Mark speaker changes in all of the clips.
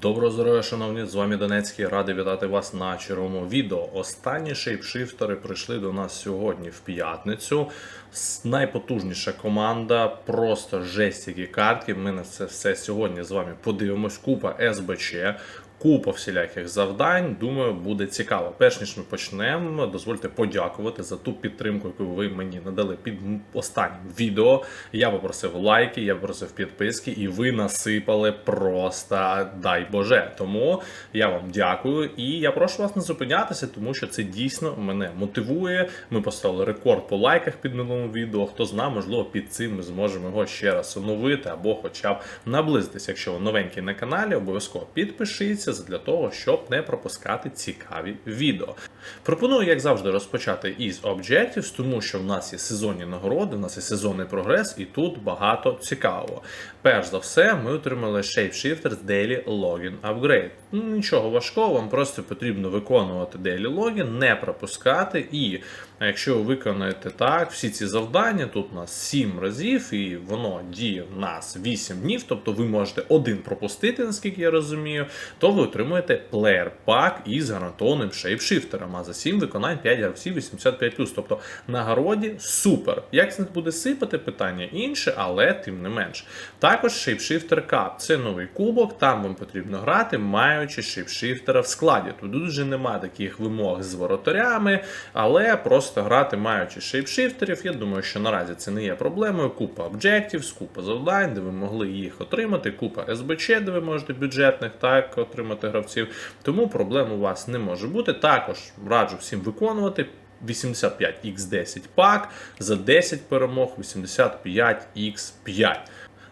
Speaker 1: Доброго здоров'я, шановні! З вами Донецький. Радий вітати вас на черговому відео. Останні шейпшифтери прийшли до нас сьогодні в п'ятницю. Найпотужніша команда, просто жесть які картки. Ми на це все сьогодні з вами подивимось. Купа СБЧ. Купа всіляких завдань, думаю, буде цікаво. Перш ніж ми почнемо, дозвольте подякувати за ту підтримку, яку ви мені надали під останнім відео. Я попросив лайки, я попросив підписки, і ви насипали просто дай Боже. Тому я вам дякую і я прошу вас не зупинятися, тому що це дійсно мене мотивує. Ми поставили рекорд по лайках під минулим відео. Хто знає, можливо, під цим ми зможемо його ще раз оновити або хоча б наблизитися. Якщо ви новенький на каналі, обов'язково підпишіться для того, щоб не пропускати цікаві відео. Пропоную, як завжди, розпочати із Objectives, тому що в нас є сезонні нагороди, в нас є сезонний прогрес, і тут багато цікавого. Перш за все, ми отримали Shapeshifters Daily Login Upgrade. Нічого важкого, вам просто потрібно виконувати Daily Login, не пропускати. І якщо ви виконаєте так, всі ці завдання, тут у нас 7 разів, і воно діє в нас 8 днів, тобто ви можете один пропустити, наскільки я розумію, то ви отримуєте плеєр пак із гарантованим шейпшифтером. А за 7 виконань 5 гравців 85+. Тобто нагороді супер. Як це буде сипати, питання інше, але тим не менш. Також Shapeshifter Cup це новий кубок, там вам потрібно грати, маючи шейпшифтера в складі. Тут дуже немає таких вимог з воротарями, але просто грати маючи шейпшифтерів, я думаю, що наразі це не є проблемою. Купа об'єктів, купа завдань, де ви могли їх отримати, купа СБЧ, де ви можете бюджетних так отримати гравців. Тому проблем у вас не може бути. Також раджу всім виконувати. 85x10 пак за 10 перемог 85x5.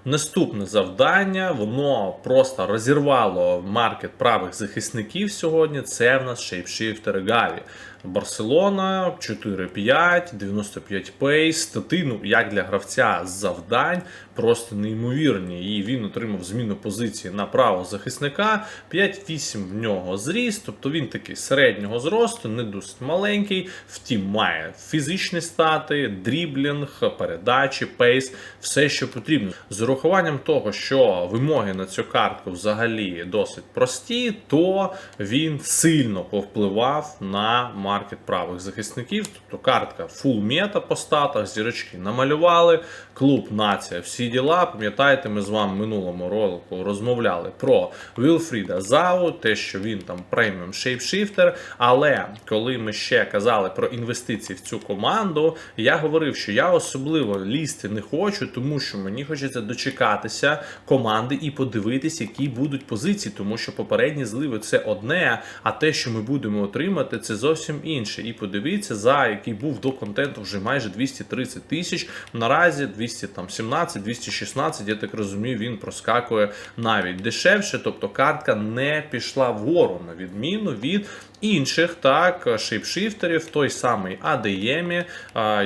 Speaker 1: Наступне завдання, воно просто розірвало маркет правих захисників сьогодні. Це в нас Shapeshifter Гаві. Барселона 4-5, 95 пейс, статину, як для гравця завдань, просто неймовірні. І він отримав зміну позиції на правого захисника. 5-8 в нього зріст, тобто він такий середнього зросту, не досить маленький. Втім, має фізичні стати, дріблінг, передачі, пейс, все, що потрібно. З урахуванням того, що вимоги на цю картку взагалі досить прості, то він сильно повпливав на маркет правих захисників. Тобто картка full мета по статах, зірочки намалювали, клуб нація, всі діла. Пам'ятаєте, ми з вами минулому ролику розмовляли про Вілфріда Зау, те, що він там преміум шейпшифтер. Але коли ми ще казали про інвестиції в цю команду, я говорив, що я особливо лізти не хочу, тому що мені хочеться дочекатися команди і подивитися, які будуть позиції, тому що попередні зливи це одне, а те, що ми будемо отримати, це зовсім інше. І подивіться, за який був до контенту вже майже 230 тисяч. Наразі 217, 216, я так розумію, він проскакує навіть дешевше. Тобто картка не пішла вгору на відміну від інших так шейпшифтерів, той самий ADM,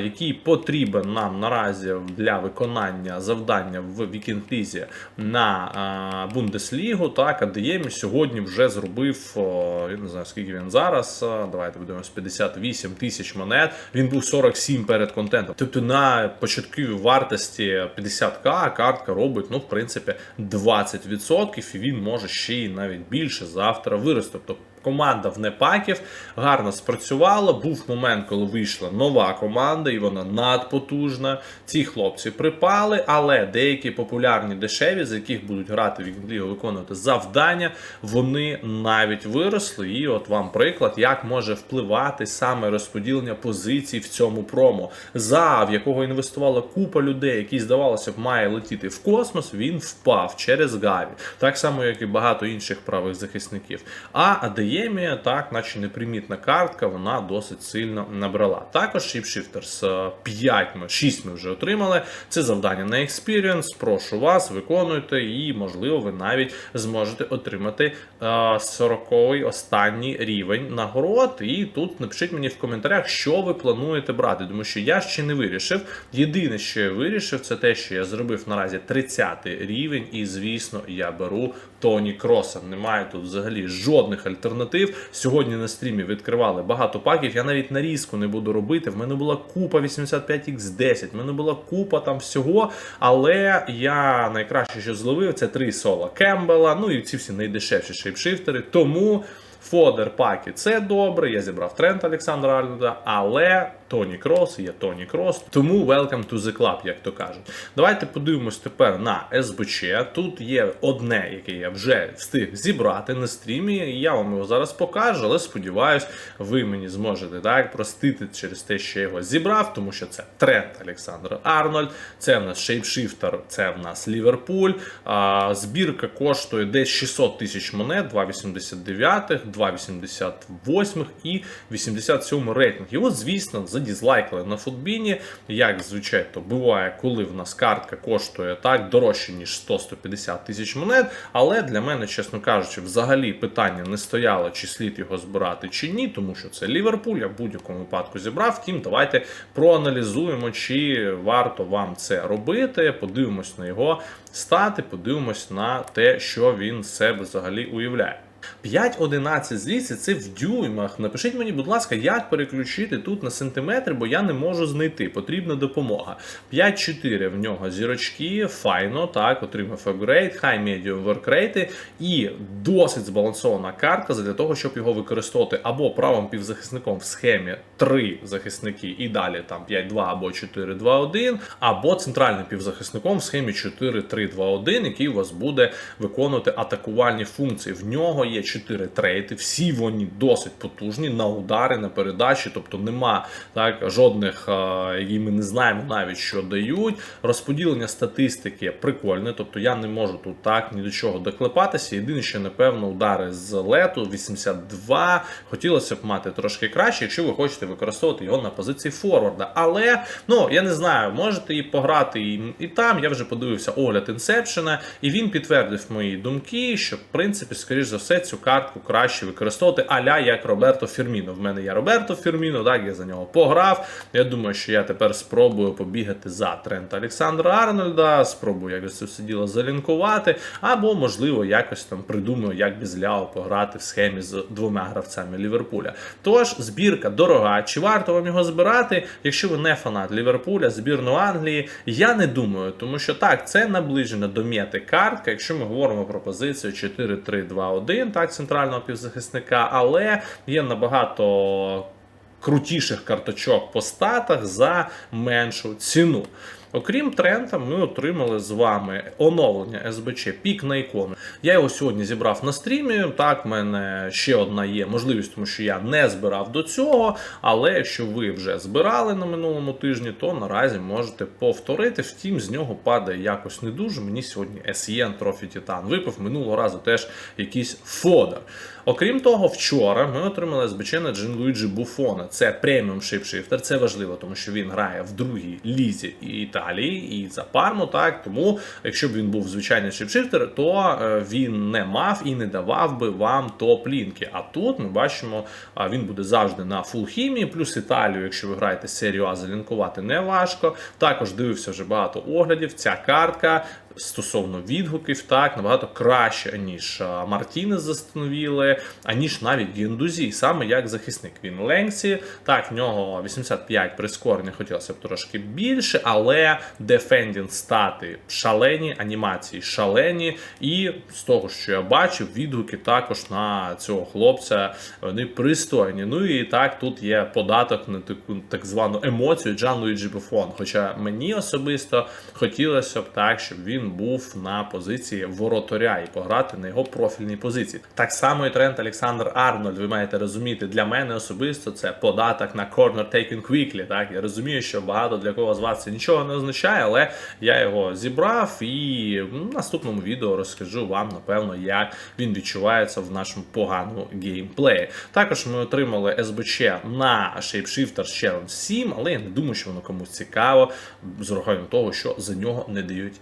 Speaker 1: який потрібен нам наразі для виконання завдання в вікінг-лізі на Бундеслігу. Так, ADM сьогодні вже зробив, я не знаю скільки він зараз. Давайте будемо 58 тисяч монет. Він був 47 перед контентом. Тобто на початковій вартості 50к картка робить, ну, в принципі, 20%, і він може ще й навіть більше завтра вирости. Тобто Команда в непаків гарно спрацювала. Був момент, коли вийшла нова команда, і вона надпотужна. Ці хлопці припали, але деякі популярні дешеві, з яких будуть грати в Вікінглігу, виконувати завдання, вони навіть виросли. І от вам приклад, як може впливати саме розподілення позицій в цьому промо. За в якого інвестувала купа людей, який здавалося б має летіти в космос, він впав через Гаві. Так само, як і багато інших правих захисників. А Адеємія, так, наче непримітна картка, вона досить сильно набрала. Також Shapeshifters 5 ми 6 ми вже отримали. Це завдання на Experience. Прошу вас, виконуйте, і, можливо, ви навіть зможете отримати 40-й останній рівень нагород. І тут напишіть мені в коментарях, що ви плануєте брати, тому що я ще не вирішив. Єдине, що я вирішив, це те, що я зробив наразі 30 рівень, і звісно, я беру Тоні Кроса. Немає тут взагалі жодних альтернатив. Сьогодні на стрімі відкривали багато паків. Я навіть нарізку не буду робити. В мене була купа 85X10, в мене була купа там всього. Але я найкраще, що зловив, це три сола Кембела. Ну і ці всі найдешевші шейпшифтери. Тому. Фодер паки це добре. Я зібрав тренд Олександра Арнольда, але Тоні Крос є Тоні Крос. Тому welcome to the club, як то кажуть. Давайте подивимось тепер на СБЧ. Тут є одне, яке я вже встиг зібрати на стрімі. Я вам його зараз покажу, але сподіваюсь, ви мені зможете так простити через те, що я його зібрав, тому що це тренд Олександр Арнольд. Це в нас шейпшифтер, це в нас Ліверпуль. Збірка коштує десь 600 тисяч монет, 2,89, 2,88 і 87 рейтинг. Його, звісно, задізлайкали на футбіні. Як звичайно буває, коли в нас картка коштує так дорожче, ніж 100-150 тисяч монет. Але для мене, чесно кажучи, взагалі питання не стояло, чи слід його збирати чи ні, тому що це Ліверпуль, я в будь-якому випадку зібрав. Втім, давайте проаналізуємо, чи варто вам це робити. Подивимось на його стати, подивимось на те, що він з себе взагалі уявляє. 5,11 зліться це в дюймах. Напишіть мені, будь ласка, як переключити тут на сантиметри, бо я не можу знайти. Потрібна допомога. 5,4 в нього зірочки, файно, так, отримав апгрейд, high medium workrate і досить збалансована картка для того, щоб його використовувати або правим півзахисником в схемі 3 захисники і далі там 5-2 або 4-2-1, або центральним півзахисником в схемі 4-3-2-1, який у вас буде виконувати атакувальні функції. В нього є 4 трейти, всі вони досить потужні на удари, на передачі, тобто нема так жодних, які ми не знаємо навіть що дають. Розподілення статистики прикольне, тобто я не можу тут так ні до чого доклепатися. Єдине, що напевно удари з лету 82. Хотілося б мати трошки краще, якщо ви хочете використовувати його на позиції форварда. Але ну я не знаю, можете і пограти і, і там. Я вже подивився огляд інсепшена, і він підтвердив мої думки, що в принципі, скоріш за все, цю картку краще використовувати аля як Роберто Фірміно. В мене є Роберто Фірміно, так я за нього пограв. Я думаю, що я тепер спробую побігати за Трента Олександра Арнольда, спробую якось це все діло залінкувати, або, можливо, якось там придумаю, як без Ляо пограти в схемі з двома гравцями Ліверпуля. Тож, збірка дорога. Чи варто вам його збирати? Якщо ви не фанат Ліверпуля, збірну Англії, я не думаю, тому що так, це наближена до мети картка, якщо ми говоримо про позицію 4-3-2-1, так, центрального півзахисника, але є набагато крутіших карточок по статах за меншу ціну. Окрім трента, ми отримали з вами оновлення СБЧ пік на ікону. Я його сьогодні зібрав на стрімі. Так, в мене ще одна є можливість, тому що я не збирав до цього. Але якщо ви вже збирали на минулому тижні, то наразі можете повторити. Втім, з нього падає якось не дуже. Мені сьогодні SEN Trophy Titan випав минулого разу теж якийсь фодер. Окрім того, вчора ми отримали СБЧ на Джин Луїджі Буфона. Це преміум шипшифтер. Це важливо, тому що він грає в другій лізі Італії і за Парму. Так тому, якщо б він був звичайний шипшифтер, то е, він не мав і не давав би вам топ-лінки. А тут ми бачимо, він буде завжди на фул хімії, плюс Італію, якщо ви граєте серію А, залінкувати не важко. Також дивився вже багато оглядів. Ця картка. Стосовно відгуків, так набагато краще, ніж а, Мартінес застановили, аніж навіть Гендузі, саме як захисник. Він Ленксі, так, в нього 85 прискорення, хотілося б трошки більше, але дефендінг стати шалені, анімації шалені. І з того, що я бачив, відгуки також на цього хлопця вони пристойні. Ну і так, тут є податок на таку так звану емоцію Джан Луїджі Буфон. Хоча мені особисто хотілося б так, щоб він був на позиції воротаря і пограти на його профільній позиції. Так само і тренд Олександр Арнольд. Ви маєте розуміти, для мене особисто це податок на corner taken quickly. Так я розумію, що багато для кого з вас це нічого не означає, але я його зібрав і в наступному відео розкажу вам, напевно, як він відчувається в нашому поганому геймплеї. Також ми отримали СБЧ на Shapeshifter Challenge 7, але я не думаю, що воно комусь цікаво, з урахуванням того, що за нього не дають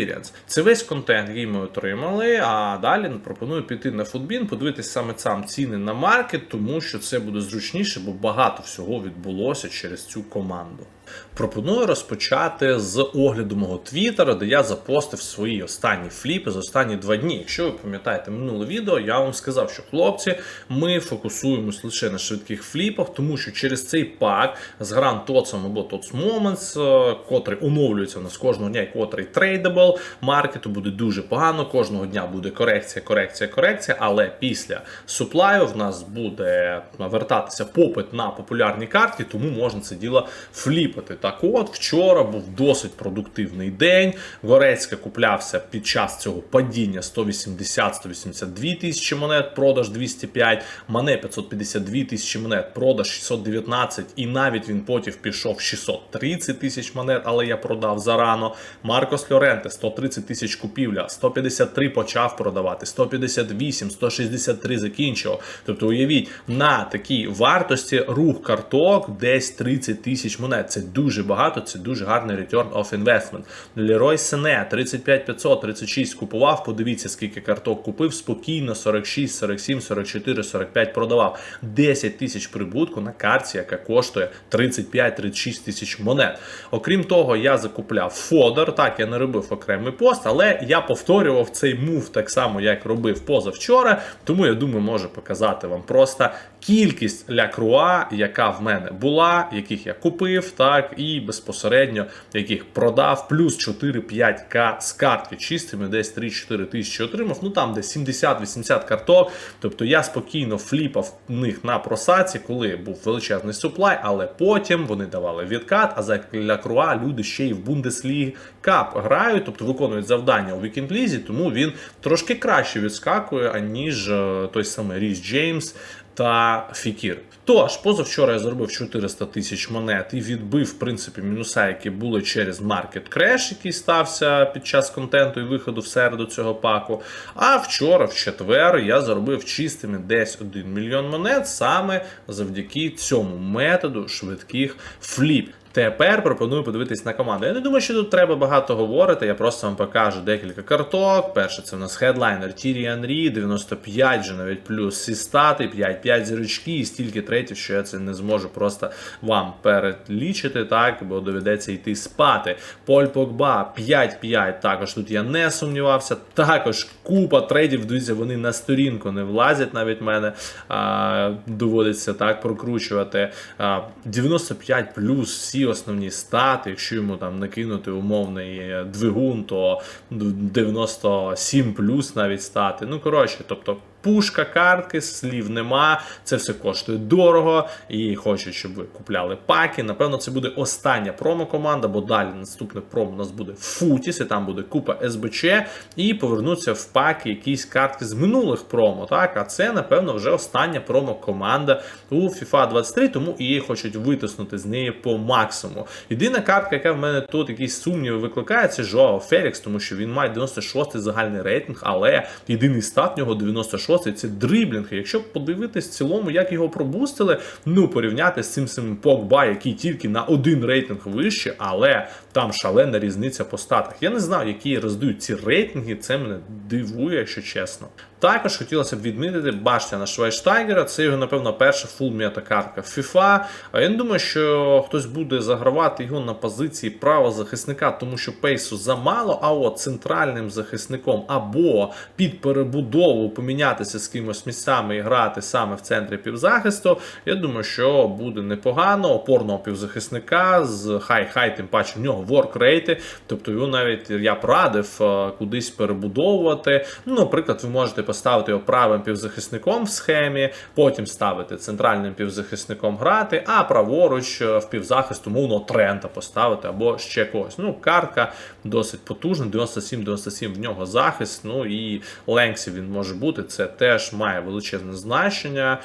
Speaker 1: experience. Це весь контент, який ми отримали. А далі пропоную піти на футбін, подивитися саме сам ціни на маркет, тому що це буде зручніше, бо багато всього відбулося через цю команду. Пропоную розпочати з огляду мого твіттера, де я запостив свої останні фліпи за останні два дні. Якщо ви пам'ятаєте минуле відео, я вам сказав, що хлопці, ми фокусуємось лише на швидких фліпах, тому що через цей пак з Grand Tots або Tots Moments, е, котрий оновлюється у нас кожного дня, і котрий трейдабл, маркету буде дуже погано. Кожного дня буде корекція, корекція, корекція. Але після суплаю в нас буде вертатися попит на популярні картки, тому можна це діло фліпати. Так от, вчора був досить продуктивний день. Горецька куплявся під час цього падіння 180-182 тисячі монет, продаж 205, Мане 552 тисячі монет, продаж 619, і навіть він потім пішов 630 тисяч монет, але я продав зарано. Маркос Льоренте 130 тисяч купівля, 153 почав продавати, 158, 163 закінчив. Тобто, уявіть, на такій вартості рух карток десь 30 тисяч монет. Це дуже багато, це дуже гарний return of investment. Лерой Сене 35 500, 36 купував. Подивіться, скільки карток купив. Спокійно 46, 47, 44, 45 продавав. 10 тисяч прибутку на карті, яка коштує 35-36 тисяч монет. Окрім того, я закупляв фодер. Так, я не робив окремий пост, але я повторював цей мув так само, як робив позавчора. Тому я думаю, можу показати вам просто кількість ля яка в мене була, яких я купив, так і безпосередньо яких продав, плюс 4-5к з картки чистими, десь 3-4 тисячі отримав. Ну там десь 70-80 карток. Тобто я спокійно фліпав них на просаці, коли був величезний суплай, але потім вони давали відкат. А за ля люди ще й в Бундесліг Кап грають, тобто виконують завдання у вікінг-лізі, тому він трошки краще відскакує, аніж е, той самий Ріс Джеймс та Фікір. Тож, позавчора я заробив 400 тисяч монет і відбив, в принципі, мінуса, які були через маркет Crash, який стався під час контенту і виходу в середу цього паку. А вчора, в четвер, я заробив чистими десь 1 мільйон монет саме завдяки цьому методу швидких фліп. Тепер пропоную подивитись на команду. Я не думаю, що тут треба багато говорити. Я просто вам покажу декілька карток. Перше, це в нас хедлайнер Тірі Анрі, 95 же навіть плюс сі стати, 5-5 зірочки і стільки третіх, що я це не зможу просто вам перелічити, так, бо доведеться йти спати. Поль Погба 5-5. Також тут я не сумнівався. Також купа трейдів, дивіться, вони на сторінку не влазять, навіть мене а, доводиться так прокручувати. А, 95 плюс всі основні стати, якщо йому там накинути умовний двигун, то 97 плюс навіть стати. Ну, коротше, тобто. Пушка, картки, слів нема. Це все коштує дорого. І хочу, щоб ви купляли паки. Напевно, це буде остання промо-команда, бо далі наступне промо у нас буде Футіс, і там буде купа СБЧ. І повернуться в паки якісь картки з минулих промо. Так, а це, напевно, вже остання промо-команда у FIFA 23, тому її хочуть витиснути з неї по максимуму. Єдина картка, яка в мене тут якісь сумніви викликає, це Жоао Фелікс, тому що він має 96 загальний рейтинг, але єдиний стат нього 96 шостий це дриблінг. Якщо подивитись в цілому, як його пробустили, ну порівняти з цим самим Погба, який тільки на один рейтинг вище, але там шалена різниця по статах. Я не знаю, які роздають ці рейтинги. Це мене дивує, якщо чесно. Також хотілося б відмітити Баштяна Швайштайгера. Це його, напевно, перша фул картка FIFA. Я не думаю, що хтось буде загравати його на позиції правого захисника, тому що пейсу замало, а от центральним захисником або під перебудову помінятися з кимось місцями і грати саме в центрі півзахисту. Я думаю, що буде непогано. Опорного півзахисника з хай-хай, тим паче в нього воркрейти. Тобто його навіть я б радив е, кудись перебудовувати. Ну, наприклад, ви можете поставити його правим півзахисником в схемі, потім ставити центральним півзахисником грати, а праворуч е, в півзахист умовно Трента поставити або ще когось. Ну, картка досить потужна, 97-97 в нього захист. Ну і Ленксі він може бути. Це теж має величезне значення.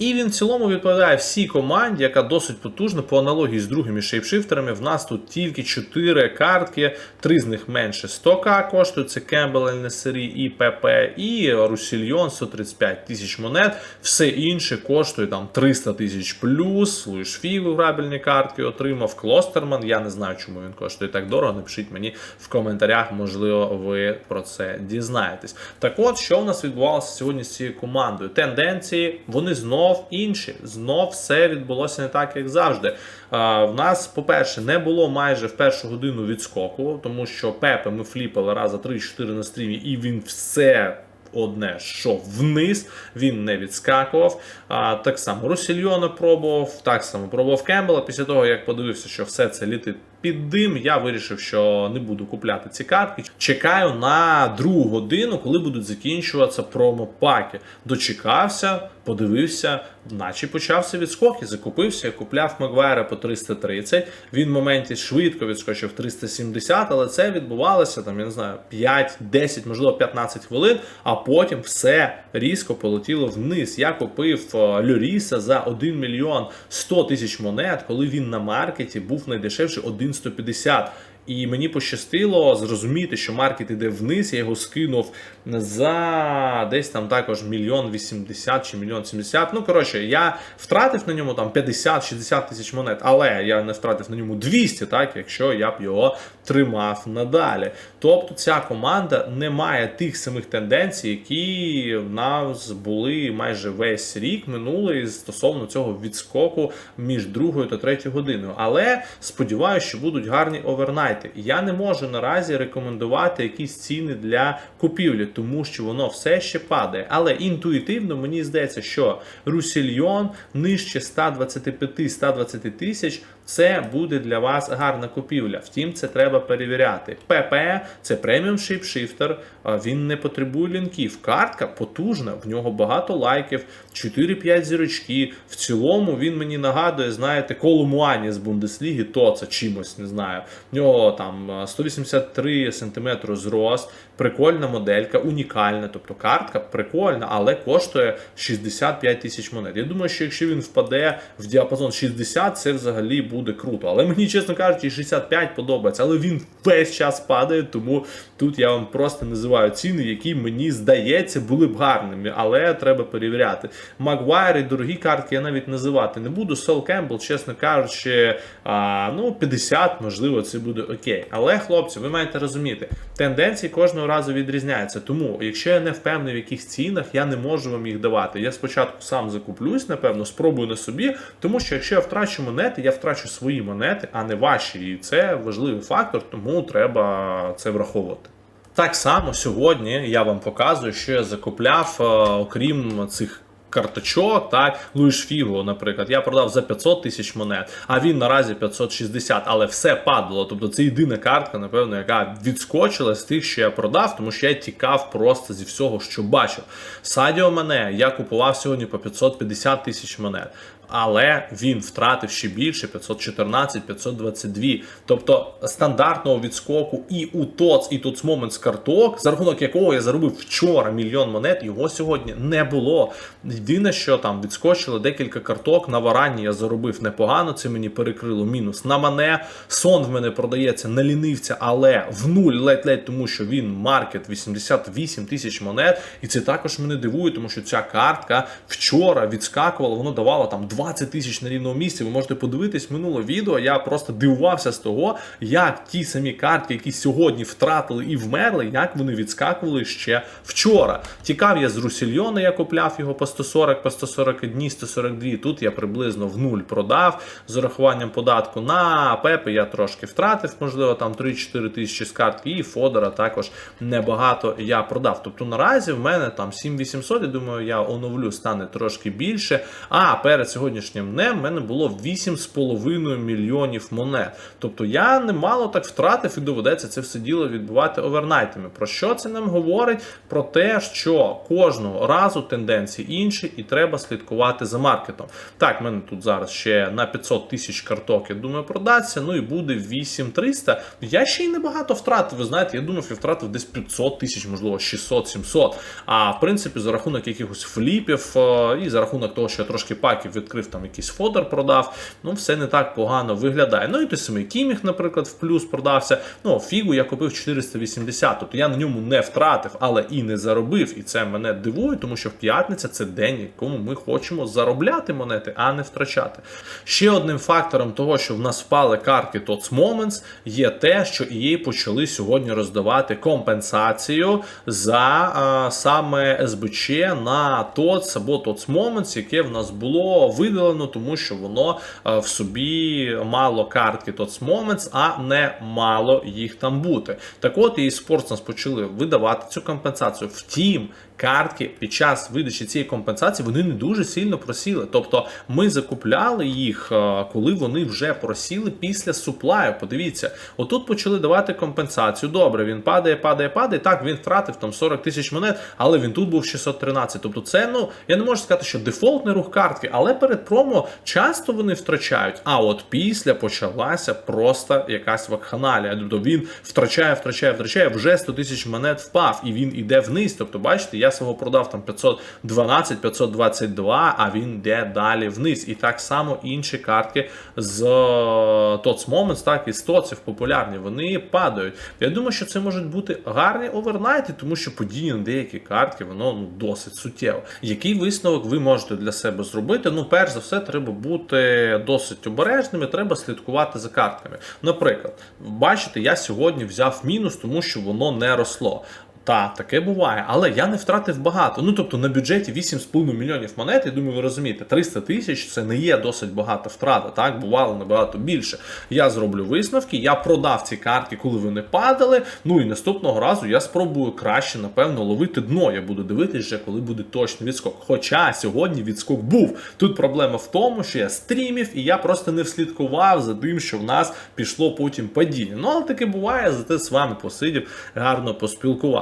Speaker 1: І він в цілому відповідає всій команді, яка досить потужна по аналогії з другими шейпшифтерами. В нас тут тільки 4 картки, 3 з них менше 100к коштують. Це Кембл, Несері і ПП, і Русільйон 135 тисяч монет. Все інше коштує там 300 тисяч плюс. Луїш Фігу грабельні картки отримав. Клостерман. Я не знаю, чому він коштує так дорого. Напишіть мені в коментарях, можливо, ви про це дізнаєтесь. Так от, що в нас відбувалося сьогодні з цією командою? Тенденції, вони знову знов інші. Знов все відбулося не так, як завжди. В нас, по-перше, не було майже в першу годину відскоку, тому що Пепе ми фліпали раз за 3-4 на стрімі, і він все. Одне, що вниз, він не відскакував. А, так само Русільйона пробував, так само пробував Кембела. Після того, як подивився, що все це літить під дим, я вирішив, що не буду купляти ці картки. Чекаю на другу годину, коли будуть закінчуватися промопаки. Дочекався, подивився, наче почався відскок і закупився. Купляв Магуайра по 330. Він в моменті швидко відскочив 370, але це відбувалося там, я не знаю, 5, 10, можливо, 15 хвилин, а потім все різко полетіло вниз. Я купив е, Льоріса за 1 мільйон 100 тисяч монет, коли він на маркеті був найдешевший 1,150. І мені пощастило зрозуміти, що маркет іде вниз. Я його скинув за десь там також мільйон вісімдесят чи мільйон сімдесят. Ну коротше, я втратив на ньому там 50-60 тисяч монет, але я не втратив на ньому 200, так якщо я б його тримав надалі. Тобто ця команда не має тих самих тенденцій, які в нас були майже весь рік минулий стосовно цього відскоку між другою та третьою годиною. Але сподіваюся, що будуть гарні овернайти. Я не можу наразі рекомендувати якісь ціни для купівлі, тому що воно все ще падає. Але інтуїтивно мені здається, що Русільйон нижче 125-120 тисяч. Це буде для вас гарна купівля. Втім, це треба перевіряти. ПП це преміум шейпшифтер. Він не потребує лінків. Картка потужна, в нього багато лайків, 4-5 зірочки. В цілому він мені нагадує, знаєте, Колумуані з Бундесліги, то це чимось не знаю. В нього там 183 см зрост, прикольна моделька, унікальна. Тобто картка прикольна, але коштує 65 тисяч монет. Я думаю, що якщо він впаде в діапазон 60, це взагалі буде круто. Але мені, чесно кажучи, 65 подобається, але він весь час падає, тому тут я вам просто називаю ціни, які мені здається були б гарними, але треба перевіряти. Магуайр і дорогі картки я навіть називати не буду. Сол Кембл, чесно кажучи, а, ну 50, можливо, це буде окей. Але, хлопці, ви маєте розуміти, тенденції кожного разу відрізняється. Тому, якщо я не впевнений в яких цінах, я не можу вам їх давати. Я спочатку сам закуплюсь, напевно, спробую на собі, тому що якщо я втрачу монети, я втрачу свої монети, а не ваші. І це важливий фактор, тому треба це враховувати. Так само сьогодні я вам показую, що я закупляв, е, окрім цих. Карточок, так, Луїш Фіго, наприклад, я продав за 500 тисяч монет, а він наразі 560, але все падало. Тобто це єдина картка, напевно, яка відскочила з тих, що я продав, тому що я тікав просто зі всього, що бачив. Садіо мене я купував сьогодні по 550 тисяч монет. Але він втратив ще більше 514, 522. Тобто стандартного відскоку і у ТОЦ, і ТОЦ Момент з карток, за рахунок якого я заробив вчора мільйон монет, його сьогодні не було. Єдине, що там відскочило декілька карток. На варанні я заробив непогано, це мені перекрило мінус. На мене сон в мене продається на лінивця, але в нуль ледь-ледь, тому що він маркет 88 тисяч монет. І це також мене дивує, тому що ця картка вчора відскакувала, воно давало там 20 тисяч на рівному місці. Ви можете подивитись минуле відео. Я просто дивувався з того, як ті самі картки, які сьогодні втратили і вмерли, як вони відскакували ще вчора. Тікав я з Русільйона, я купляв його по 140, по 141, 142. Тут я приблизно в нуль продав з урахуванням податку на Пепи. Я трошки втратив, можливо, там 3-4 тисячі з картки, і Фодора також небагато я продав. Тобто наразі в мене там 7800, я думаю, я оновлю, стане трошки більше. А перед сьогоднішнім днем в мене було 8,5 мільйонів монет. Тобто я немало так втратив і доведеться це все діло відбувати овернайтами. Про що це нам говорить? Про те, що кожного разу тенденції інші, і треба слідкувати за маркетом. Так, в мене тут зараз ще на 500 тисяч карток, я думаю, продаться. Ну і буде 8300. Я ще й небагато втратив. Ви знаєте, я думав, я втратив десь 500 тисяч, можливо, 600-700. А в принципі, за рахунок якихось фліпів е, і за рахунок того, що я трошки паків відкрив закрив там якийсь фодер, продав. Ну, все не так погано виглядає. Ну і той самий Кіміх, наприклад, в плюс продався. Ну, фігу я купив 480, тобто я на ньому не втратив, але і не заробив. І це мене дивує, тому що в п'ятниця це день, якому ми хочемо заробляти монети, а не втрачати. Ще одним фактором того, що в нас впали картки TOTS Moments, є те, що EA почали сьогодні роздавати компенсацію за а, саме СБЧ на TOTS або TOTS Moments, яке в нас було видалено, тому що воно в собі мало картки TOTS Moments, а не мало їх там бути. Так от EA Sports почали видавати цю компенсацію. Втім, картки під час видачі цієї компенсації вони не дуже сильно просіли. Тобто ми закупляли їх, е, коли вони вже просіли після суплаю. Подивіться, отут почали давати компенсацію. Добре, він падає, падає, падає. Так, він втратив там 40 тисяч монет, але він тут був 613. Тобто, це ну я не можу сказати, що дефолтний рух картки, але перед промо часто вони втрачають. А от після почалася просто якась вакханалія. Тобто він втрачає, втрачає, втрачає, вже 100 тисяч монет впав, і він іде вниз. Тобто, бачите, я свого продав там 512, 522, а він йде далі вниз. І так само інші картки з TOTS Moments, так і з TOTSів популярні, вони падають. Я думаю, що це можуть бути гарні овернайти, тому що події на деякі картки, воно ну, досить суттєво. Який висновок ви можете для себе зробити? Ну, перш за все, треба бути досить обережними, треба слідкувати за картками. Наприклад, бачите, я сьогодні взяв мінус, тому що воно не росло. Так, таке буває, але я не втратив багато. Ну тобто на бюджеті 8,5 мільйонів монет, я думаю, ви розумієте, 300 тисяч це не є досить багата втрата. Так, бувало набагато більше. Я зроблю висновки, я продав ці картки, коли вони падали. Ну і наступного разу я спробую краще, напевно, ловити дно. Я буду дивитися, вже, коли буде точний відскок. Хоча сьогодні відскок був. Тут проблема в тому, що я стрімів і я просто не вслідкував за тим, що в нас пішло потім падіння. Ну, але таке буває, зате з вами посидів, гарно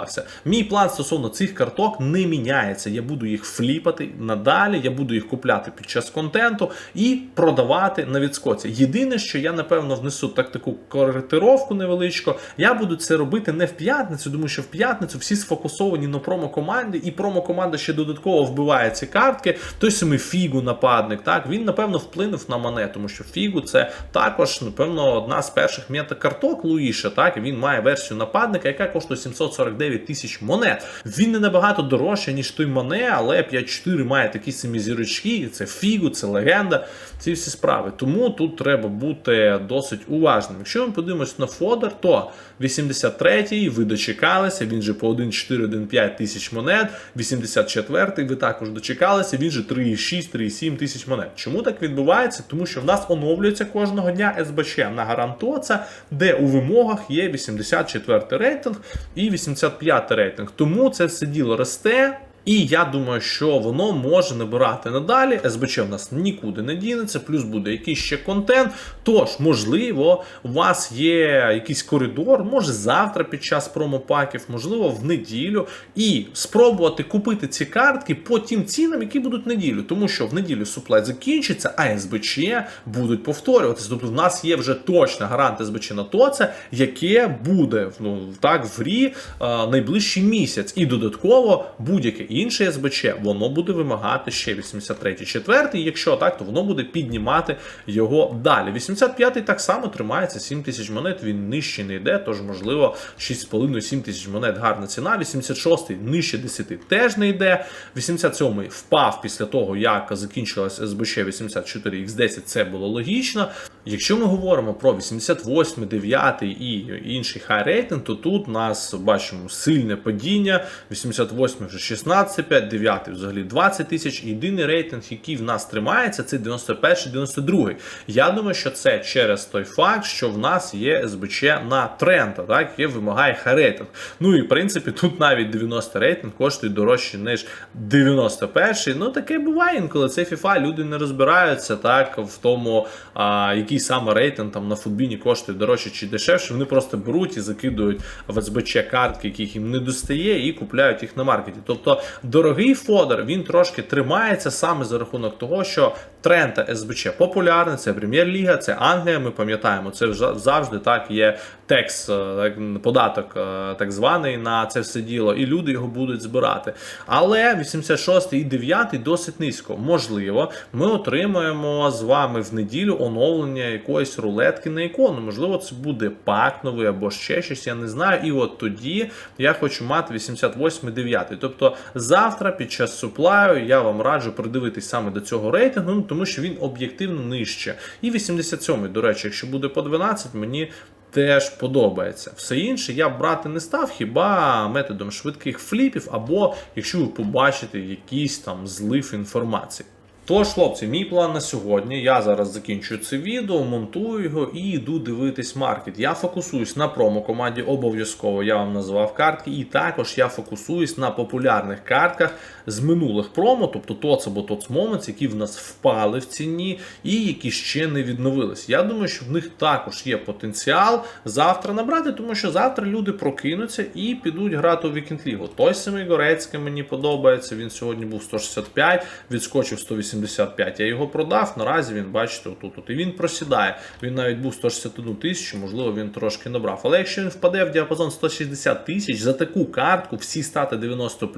Speaker 1: поспілкувався. Мій план стосовно цих карток не міняється. Я буду їх фліпати надалі, я буду їх купляти під час контенту і продавати на відскоці. Єдине, що я напевно внесу так таку коректировку невеличку, я буду це робити не в п'ятницю, тому що в п'ятницю всі сфокусовані на промо-команді, і промо-команда ще додатково вбиває ці картки. Той самий Фігу нападник, так він напевно вплинув на мене, тому що Фігу це також, напевно, одна з перших мета-карток Луїша. Так він має версію нападника, яка коштує 749 тисяч монет. Він не набагато дорожче, ніж той Мане, але 5-4 має такі самі зірочки. Це Фігу, це легенда. Ці всі справи. Тому тут треба бути досить уважним. Якщо ми подивимось на Фодер, то 83-й ви дочекалися, він же по 1,4-1,5 тисяч монет. 84-й ви також дочекалися, він же 3,6-3,7 тисяч монет. Чому так відбувається? Тому що в нас оновлюється кожного дня СБЧ на гарантоца, де у вимогах є 84 рейтинг і 85 рейтинг. Тому це все діло росте. І я думаю, що воно може набирати надалі. СБЧ в нас нікуди не дінеться, плюс буде якийсь ще контент. Тож, можливо, у вас є якийсь коридор, може завтра під час промопаків, можливо, в неділю, і спробувати купити ці картки по тим цінам, які будуть в неділю. Тому що в неділю суплай закінчиться, а СБЧ будуть повторюватися. Тобто в нас є вже точна гарант СБЧ на то це, яке буде ну, так в рі а, найближчий місяць. І додатково будь-яке інше СБЧ, воно буде вимагати ще 83-й, 4 Якщо так, то воно буде піднімати його далі. 85-й так само тримається 7 тисяч монет, він нижче не йде, тож, можливо, 6,5-7 тисяч монет гарна ціна. 86-й нижче 10 теж не йде. 87-й впав після того, як закінчилась СБЧ 84X10, це було логічно. Якщо ми говоримо про 88, 9 і інший хай рейтинг, то тут у нас бачимо сильне падіння. 88 вже 16,5, 9 взагалі 20 тисяч. Єдиний рейтинг, який в нас тримається, це 91, 92. Я думаю, що це через той факт, що в нас є СБЧ на Трента, так, яке вимагає хай рейтинг. Ну і в принципі тут навіть 90 рейтинг коштує дорожче, ніж 91. Ну таке буває інколи. Це FIFA, люди не розбираються так в тому, а, який який саме рейтинг там на футбіні коштує дорожче чи дешевше. Вони просто беруть і закидують в СБЧ картки, яких їм не достає, і купляють їх на маркеті. Тобто дорогий фодер він трошки тримається саме за рахунок того, що тренд СБЧ популярний, це прем'єр-ліга, це Англія. Ми пам'ятаємо, це завжди так є текс, е, так, податок е, так званий на це все діло, і люди його будуть збирати. Але 86 і 9 досить низько. Можливо, ми отримаємо з вами в неділю оновлення якоїсь рулетки на ікону. Можливо, це буде пак новий або ще щось, я не знаю. І от тоді я хочу мати 88 9 Тобто завтра під час суплаю я вам раджу придивитись саме до цього рейтингу, ну, тому що він об'єктивно нижче. І 87 до речі, якщо буде по 12, мені теж подобається. Все інше я б брати не став, хіба методом швидких фліпів, або якщо ви побачите якийсь там злив інформації. Тож, хлопці, мій план на сьогодні. Я зараз закінчую це відео, монтую його і йду дивитись маркет. Я фокусуюсь на промо-команді, обов'язково я вам назвав картки, і також я фокусуюсь на популярних картках з минулих промо, тобто TOTS або TOTS Moments, які в нас впали в ціні і які ще не відновились. Я думаю, що в них також є потенціал завтра набрати, тому що завтра люди прокинуться і підуть грати у Вікенд Лігу. Той самий Горецький мені подобається. Він сьогодні був 165, відскочив 180. 75. Я його продав. Наразі він, бачите, отут. -от. І він просідає. Він навіть був 161 тисячу, можливо, він трошки набрав. Але якщо він впаде в діапазон 160 тисяч за таку картку, всі стати 90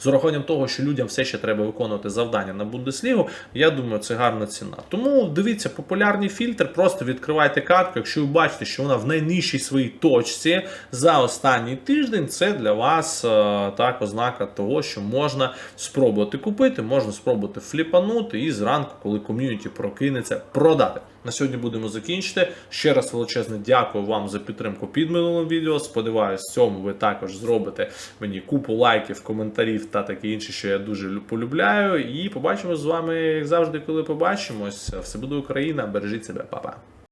Speaker 1: з урахуванням того, що людям все ще треба виконувати завдання на Бундеслігу, я думаю, це гарна ціна. Тому дивіться, популярний фільтр, просто відкривайте картку. Якщо ви бачите, що вона в найнижчій своїй точці за останній тиждень, це для вас е, так ознака того, що можна спробувати купити, можна спробувати фліпанути і зранку, коли ком'юніті прокинеться, продати. На сьогодні будемо закінчити. Ще раз величезне дякую вам за підтримку під минулим відео. Сподіваюсь, цьому ви також зробите мені купу лайків, коментарів та таке інше, що я дуже полюбляю. І побачимо з вами, як завжди, коли побачимось. Все буде Україна. Бережіть себе, па-па.